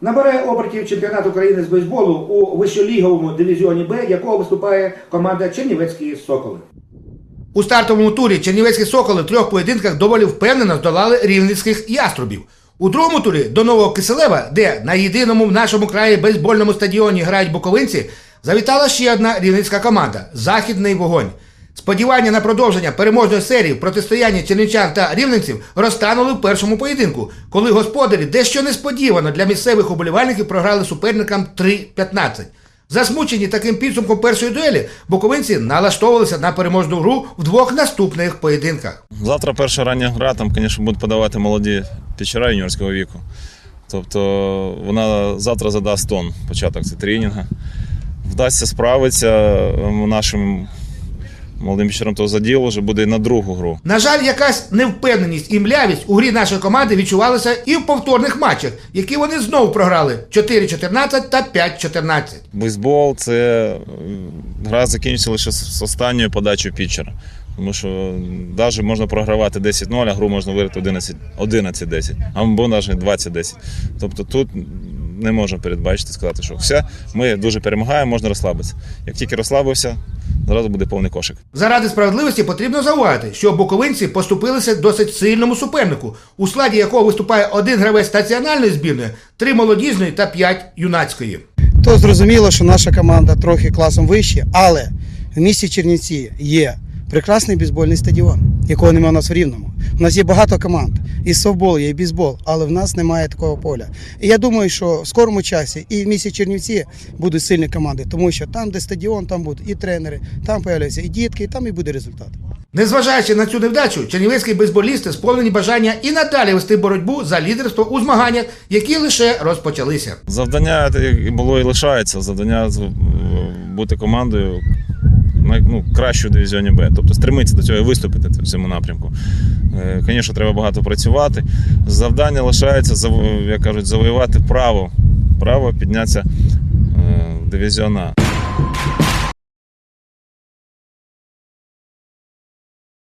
Набере обертів чемпіонат України з бейсболу у вищоліговому дивізіоні Б, якого виступає команда Чернівецькі Соколи. У стартовому турі Чернівецькі Соколи в трьох поєдинках доволі впевнено здолали рівненських яструбів. У другому турі до Нового Киселева, де на єдиному в нашому краї бейсбольному стадіоні грають буковинці, завітала ще одна рівненська команда Західний вогонь. Сподівання на продовження переможної серії в протистоянні чернівчан та рівненців розтанули в першому поєдинку, коли господарі дещо несподівано для місцевих уболівальників програли суперникам 3-15. Засмучені таким підсумком першої дуелі, буковинці налаштовувалися на переможну гру в двох наступних поєдинках. Завтра перша рання гра, там, звісно, будуть подавати молоді пічера юніорського віку. Тобто вона завтра задасть тон початок це тренінга. Вдасться справитися м, нашим молодим пічерам того заділу вже буде на другу гру. На жаль, якась невпевненість і млявість у грі нашої команди відчувалася і в повторних матчах, які вони знову програли 4-14 та 5-14. Бейсбол це гра закінчиться лише з останньою подачею пітчера. Тому що навіть можна програвати 10-0, а гру можна виграти 11 11-10, або навіть 20-10. Тобто тут не можна передбачити, сказати, що все, ми дуже перемагаємо, можна розслабитися. Як тільки розслабився, зразу буде повний кошик. Заради справедливості потрібно зауважити, що буковинці поступилися досить сильному супернику, у складі якого виступає один гравець національної збірної, три молодіжної та п'ять юнацької. То зрозуміло, що наша команда трохи класом вище, але в місті Чернівці є прекрасний бейсбольний стадіон, якого немає у нас в Рівному. У нас є багато команд. І софтбол є, і бейсбол, але в нас немає такого поля. І я думаю, що в скорому часі і в місті Чернівці будуть сильні команди, тому що там, де стадіон, там будуть і тренери, там появляються і дітки, і там і буде результат. Незважаючи на цю невдачу, чернівецькі бейсболісти сповнені бажання і надалі вести боротьбу за лідерство у змаганнях, які лише розпочалися. Завдання було і лишається. Завдання з- бути командою ну, кращу в дивізіоні Б. Тобто стремитися до цього і виступити в цьому напрямку. Е, Звісно, треба багато працювати. Завдання лишається, як кажуть, завоювати право, право піднятися е, в дивізіон А.